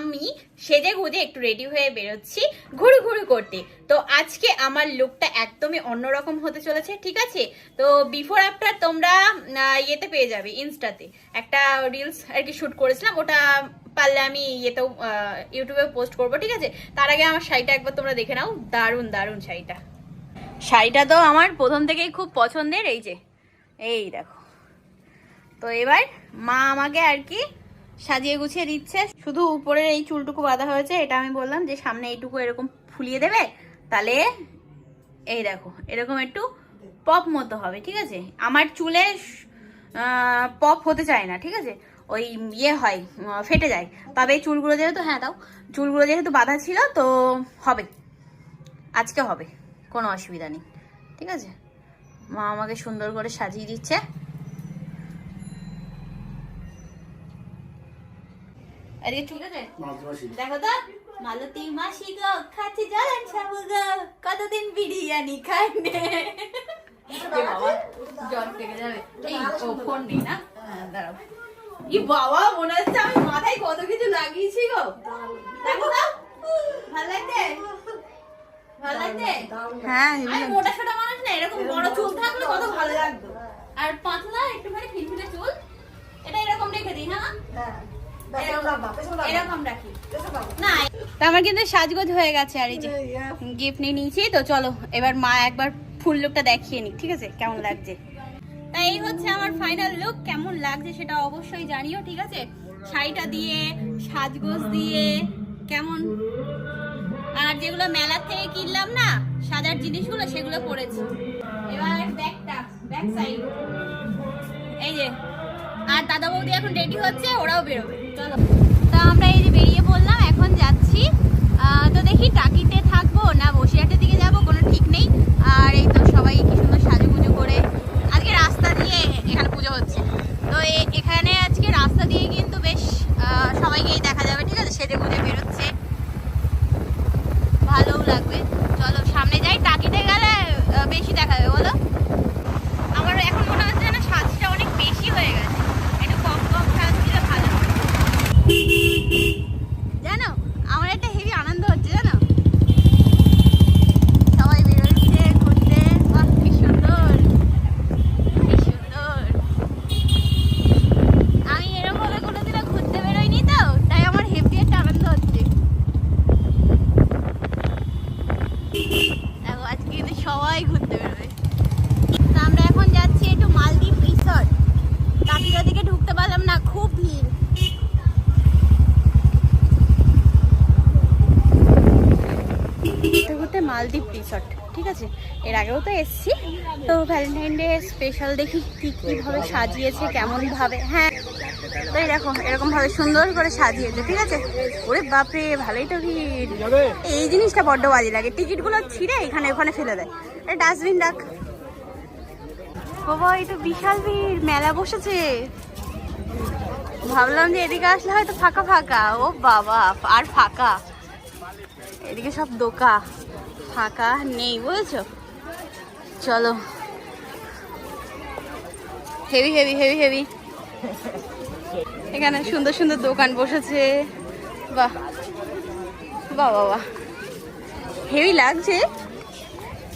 আমি সেজে গুজে একটু রেডি হয়ে বেরোচ্ছি ঘুরু ঘুরু করতে। তো আজকে আমার লুকটা একদমই অন্যরকম হতে চলেছে, ঠিক আছে? তো বিফোর আফটার তোমরা ইয়েতে পেয়ে যাবে, ইনস্টাতে। একটা রিলস আর কি শ্যুট করেছিলাম, ওটা পারলে আমি ইয়েতেও ইউটিউবে পোস্ট করব, ঠিক আছে? তার আগে আমার শাড়িটা একবার তোমরা দেখে নাও, দারুণ দারুণ শাড়িটা। শাড়িটা তো আমার প্রথম থেকেই খুব পছন্দের, এই যে, এই দেখো। তো এবার মা আমাকে আর কি সাজিয়ে গুছিয়ে দিচ্ছে। শুধু উপরের এই চুলটুকু বাঁধা হয়েছে, এটা আমি বললাম যে সামনে এইটুকু এরকম ফুলিয়ে দেবে, তাহলে এই দেখো, এরকম একটু পপ মতো হবে, ঠিক আছে? আমার চুলে পপ হতে চায় না, ঠিক আছে? ওই ইয়ে হয় ফেটে যায়। তবে এই চুলগুলো যেহেতু হ্যাঁ দাও, চুলগুলো যেহেতু বাঁধা ছিল, তো হবে। আজকে হবে, কোনো অসুবিধা নেই, ঠিক আছে? মা আমাকে সুন্দর করে সাজিয়ে দিচ্ছে। আজকে ঠিক আছে দেখো তো মালতী মাসি গো খাচ্ছি জলান সাবু গো কতদিন বিরিয়ানি খাইনে এ বাবা, জ্বর থেকে যাবে। এই ও ফোন নেই না? হ্যাঁ, দাঁড়াও। ই বাবা মনে হচ্ছে আমি মাথায় কত কিছু লাগিয়েছি গো। দেখো তো ভালো লাগছে? ভালো লাগছে? হ্যাঁ আর মোটা সোটা মানুষ না এরকম বড় চুল থাকলে কত ভালো লাগতো। আর পাতলা একটুখানি ফিনফিনে চুল এটা এরকম রেখে দিই হ্যাঁ? না তা আমার কিন্তু সাজগোজ হয়ে গেছে আর এই যে গিফট নিয়ে নিয়েছি তো চলো এবার মা একবার ফুল লুকটা দেখিয়ে নি ঠিক আছে? কেমন লাগছে? তাই এই হচ্ছে আমার ফাইনাল লুক কেমন লাগছে সেটা অবশ্যই জানিও ঠিক আছে? শাড়িটা দিয়ে সাজগোজ দিয়ে কেমন? আর যেগুলো মেলার থেকে কিনলাম না সাজার জিনিসগুলো সেগুলো পরেছি। এবার ব্যাগটা ব্যাক সাইড এই যে আর দাদা বৌদি এখন রেডি হচ্ছে, ওরাও বেরোবে। চলো। তা আমরা এই যে বেরিয়ে পড়লাম, এখন যাচ্ছি। তো দেখি টাকিতে থাকব না বসিরহাটের দিকে যাব, কোনো ঠিক নেই। আর এই তো সবাই কি সুন্দর সাজু পুজো করে আজকে রাস্তা দিয়ে এখানে পুজো হচ্ছে তো এ- এখানে আজকে রাস্তা দিয়ে কিন্তু বেশ আহ, সবাইকেই দেখা যাবে ঠিক আছে সেজে গুজে বেরোচ্ছে ভালোও লাগবে চলো সামনে যাই টাকিতে গেলে আহ, বেশি দেখা যাবে বলো আমার এখন মনে হচ্ছে যেন সাজটা অনেক বেশি হয়ে গেছে একটু কম কম সাজ দিলে ভালো হয়। জানো আমার একটা হেভি আনন্দ হচ্ছে জানো সবাই বেরোচ্ছে ঘুরতে বাহ কি সুন্দর কি সুন্দর আমি এরকম ভাবে কোনোদিনও ঘুরতে বেরোইনি তো তাই আমার হেভি একটা আনন্দ হচ্ছে দেখো, আজকে সবাই ঘুরতে বেরোবে। তা আমরা এখন যাচ্ছি একটু মালদ্বীপ রিসর্ট কাটিরা দিকে ঢুকতে পারলাম না, খুব ভিড়। ঘুরতে মালদ্বীপ রিসর্ট ঠিক আছে? এর আগেও তো এসছি। তো ভ্যালেন্টাইন ডে স্পেশাল দেখি কি কীভাবে সাজিয়েছে কেমন ভাবে হ্যাঁ তো এই দেখো এরকম ভাবে সুন্দর করে সাজিয়েছে, ঠিক আছে? ওরে বাপরে, ভালোই তো ভিড়। এই জিনিসটা বড্ড বাজে লাগে, টিকিটগুলো ছিঁড়ে এখানে ওখানে ফেলে দেয়। ডাস্টবিন রাখ। বাবা তো বিশাল ভিড়, মেলা বসেছে। ভাবলাম যে এদিকে আসলে হয়তো ফাঁকা ফাঁকা। ও বাবা, আর ফাঁকা। এদিকে সব দোকা। ফাঁকা নেই, বুঝেছ? চলো। হেভি হেভি হেভি হেভি এখানে সুন্দর সুন্দর দোকান বসেছে। বাহ। বাহ বাহ হেভি লাগছে,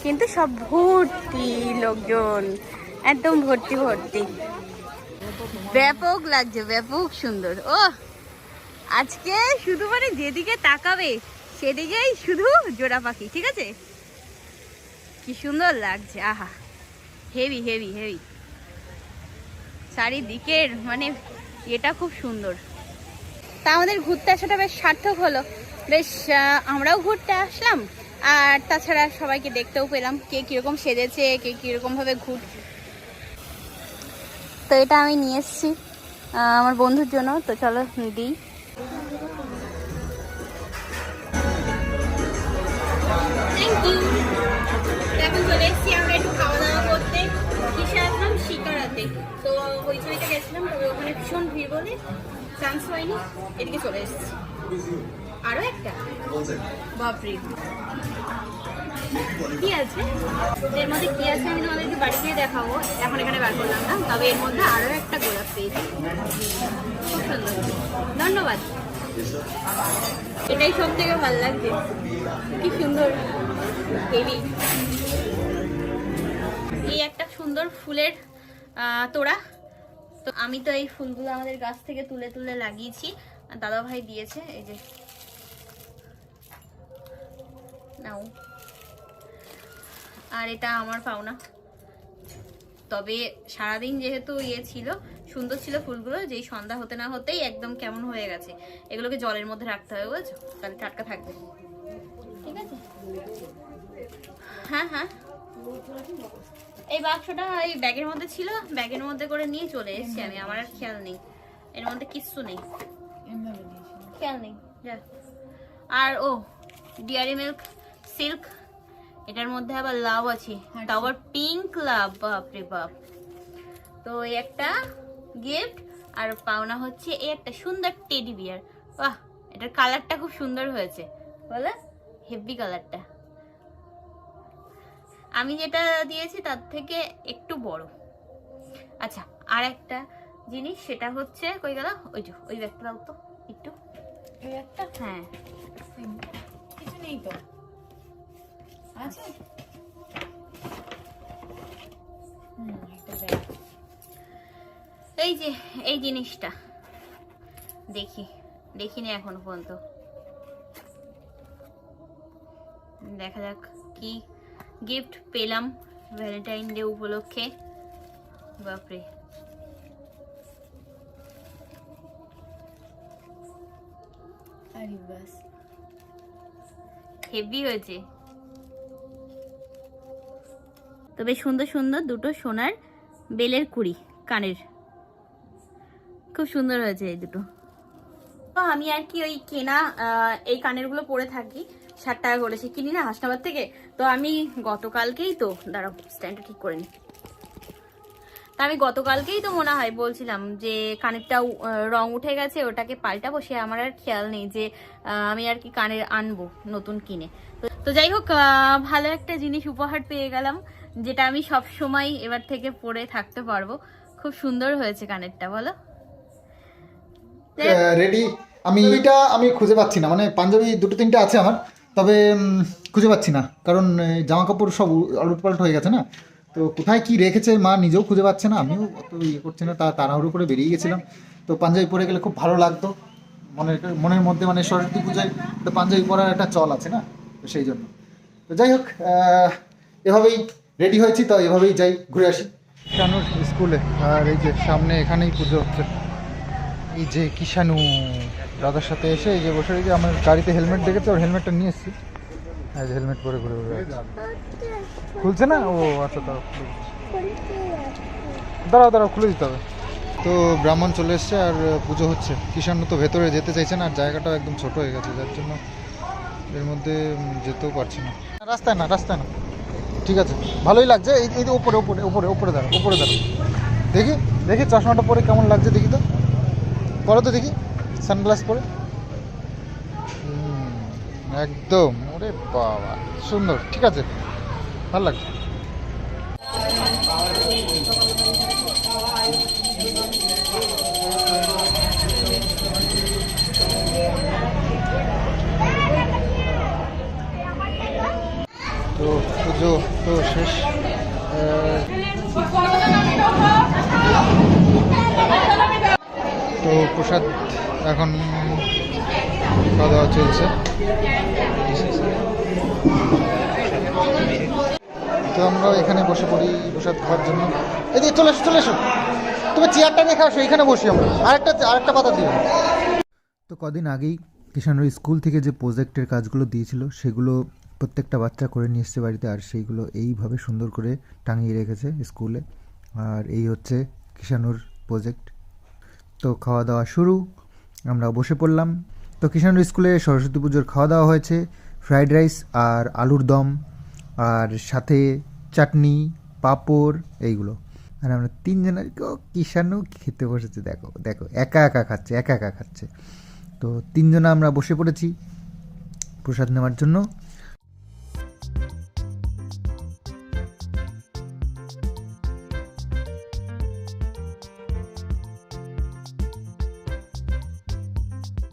কিন্তু সব ভর্তি লোকজন, একদম ভর্তি ভর্তি। ব্যাপক লাগছে, ব্যাপক সুন্দর। ও আজকে শুধু মানে যেদিকে তাকাবে, সেদিকেই শুধু জোড়া পাখি, ঠিক আছে? কি সুন্দর লাগছে, আহা। হেভি হেভি হেভি চারিদিকের মানে এটা খুব সুন্দর। তা আমাদের ঘুরতে আসাটা বেশ সার্থক হলো। বেশ আমরাও ঘুরতে আসলাম। আর তাছাড়া সবাইকে দেখতেও পেলাম কে কীরকম সেজেছে কে কীরকমভাবে ঘুর তো এটা আমি নিয়ে এসেছি আমার বন্ধুর জন্য। তো চলো দিই। এখন চলে এসেছি আমরা একটু খাওয়া দাওয়া করতে। কিসে আসলাম? শিকারাতে। তো হইচইতে গেছিলাম তবে ভীষণ ভিড় বলে চান্স হয়নি এদিকে চলে এসেছি। আরও একটা? বাপরে। কি আছে? এর মধ্যে কি আছে আমি তোমাদেরকে বাড়ি গিয়ে দেখাবো এখন এখানে বার করলাম না তবে এর মধ্যে আরও একটা গোলাপ পেয়েছি। খুব সুন্দর। ধন্যবাদ। এটাই সব থেকে ভালো লাগছে। কি সুন্দর। হেভি। এই একটা সুন্দর ফুলের আহ, তোড়া। তো আমি তো এই ফুলগুলো আমাদের গাছ থেকে তুলে তুলে লাগিয়েছি। আর দাদা ভাই দিয়েছে, এই যে। নাও। আর এটা আমার পাওনা। তবে সারাদিন যেহেতু ইয়ে ছিল, সুন্দর ছিল ফুলগুলো, যেই সন্ধ্যা হতে না হতেই একদম কেমন হয়ে গেছে। এগুলোকে জলের মধ্যে রাখতে হবে, বুঝছ? তাহলে টাটকা থাকবে। ঠিক আছে? হ্যাঁ হ্যাঁ। এই বাক্সটা এই ব্যাগের মধ্যে ছিল ব্যাগের মধ্যে করে নিয়ে চলে এসেছি আমি আমার আর খেয়াল নেই। এর মধ্যে কিচ্ছু নেই। খেয়াল নেই। আর ও ডিয়ারি মিল্ক সিল্ক এটার মধ্যে আবার লাভ আছে। তাও আবার পিঙ্ক লাভ বাপরে বাপ। তো এই একটা গিফট আর পাওনা হচ্ছে এই একটা সুন্দর টেডি বিয়ার। বাহ এটার কালারটা খুব সুন্দর হয়েছে। বলে হেভি কালারটা। আমি যেটা দিয়েছি তার থেকে একটু বড়। আচ্ছা আর একটা জিনিস সেটা হচ্ছে কই গেল? ওই যে ওই ব্যাগটা দাও তো একটু। হ্যাঁ। কিছু নেই তো। আছে? এই যে এই জিনিসটা। দেখি দেখিনি এখনও পর্যন্ত। দেখা যাক কি গিফট পেলাম ভ্যালেন্টাইন ডে উপলক্ষে। বাপরে। হেভি হয়েছে। তবে সুন্দর সুন্দর দুটো সোনার বেলের কুড়ি কানের। খুব সুন্দর হয়েছে এই দুটো। আমি আর কি ওই কেনা এই কানেরগুলো পরে থাকি। ষাট টাকা করে সে কিনি না হাসনাবাদ থেকে? তো আমি গতকালকেই তো দাঁড়াও স্ট্যান্ডটা ঠিক করে নি। তা আমি গতকালকেই তো মনে হয় বলছিলাম যে কানেরটা রং উঠে গেছে ওটাকে পাল্টাবো সে আমার আর খেয়াল নেই যে আমি আর কি কানের আনব নতুন কিনে। তো- যাই হোক ভালো একটা জিনিস উপহার পেয়ে গেলাম যেটা আমি সব সময় এবার থেকে পরে থাকতে পারব। খুব সুন্দর হয়েছে কানেরটা বলো। রেডি আমি এটা আমি খুঁজে পাচ্ছি না মানে পাঞ্জাবি দুটো তিনটে আছে আমার। তবে খুঁজে পাচ্ছি না। কারণ জামা কাপড় সব আলুটপালট হয়ে গেছে না? তো কোথায় কি রেখেছে মা নিজেও খুঁজে পাচ্ছে না। আমিও অত ইয়ে করছি না, তা তাড়াহুড়ো করে বেরিয়ে গেছিলাম। তো পাঞ্জাবি পরে গেলে খুব ভালো লাগতো। মনের মনের মধ্যে মানে সরস্বতী পূজায় তো পাঞ্জাবি পরার একটা চল আছে না? তো সেই জন্য। তো যাই হোক এভাবেই রেডি হয়েছি, তো এভাবেই যাই ঘুরে আসি। শানুর স্কুলে, আর এই যে সামনে এখানেই পুজো হচ্ছে। এই যে কিষানু দাদার সাথে এসে এই যে বসে এই যে আমার গাড়িতে হেলমেট দেখেছে, ওর হেলমেটটা নিয়ে এসেছি। হ্যাঁ হেলমেট পরে ঘুরে ঘুরে। খুলছে না? ও আচ্ছা খুলে দাঁড়াও দাঁড়াও, খুলে দিতে হবে। তো ব্রাহ্মণ চলে এসছে, আর পুজো হচ্ছে। কিষাণ তো ভেতরে যেতে চাইছে না, আর জায়গাটাও একদম ছোট হয়ে গেছে, যার জন্য এর মধ্যে যেতেও পারছি না। রাস্তায় না রাস্তায় না। ঠিক আছে, ভালোই লাগছে। এই এই ওপরে ওপরে ওপরে উপরে দাঁড়াও উপরে দাঁড়াও। দেখি দেখি, চশমাটা পরে কেমন লাগছে দেখি তো। করো তো দেখি। সানগ্লাস পরে? একদম। ওরে বাবা, সুন্দর, ঠিক আছে। ভালো লাগছে। তো পুজো তো শেষ। তো প্রসাদ এখন খাওয়া দাওয়া চলছে। তো আমরা এখানে বসে পড়ি প্রসাদ খাওয়ার জন্য। এদিকে চলে এসো চলে এসো। তুমি চেয়ারটা নিয়ে খাও এখানে বসি আমরা। আরেকটা আরেকটা পাতা দিও। তো কদিন আগেই কিষানর স্কুল থেকে যে প্রজেক্টের কাজগুলো দিয়েছিল, সেগুলো প্রত্যেকটা বাচ্চা করে নিয়ে এসছে বাড়িতে, আর সেইগুলো এইভাবে সুন্দর করে টাঙিয়ে রেখেছে স্কুলে। আর এই হচ্ছে কিষানুর প্রজেক্ট তো খাওয়া দাওয়া শুরু। আমরা বসে পড়লাম। তো কিষানুর স্কুলে সরস্বতী পুজোর খাওয়া দাওয়া হয়েছে, ফ্রাইড রাইস আর আলুর দম, আর সাথে চাটনি, পাঁপড়, এইগুলো। আর আমরা তিনজন তিনজনের কিষানু খেতে বসেছে, দেখো দেখো, একা একা খাচ্ছে, একা একা খাচ্ছে। তো তিনজনা আমরা বসে পড়েছি প্রসাদ নেওয়ার জন্য।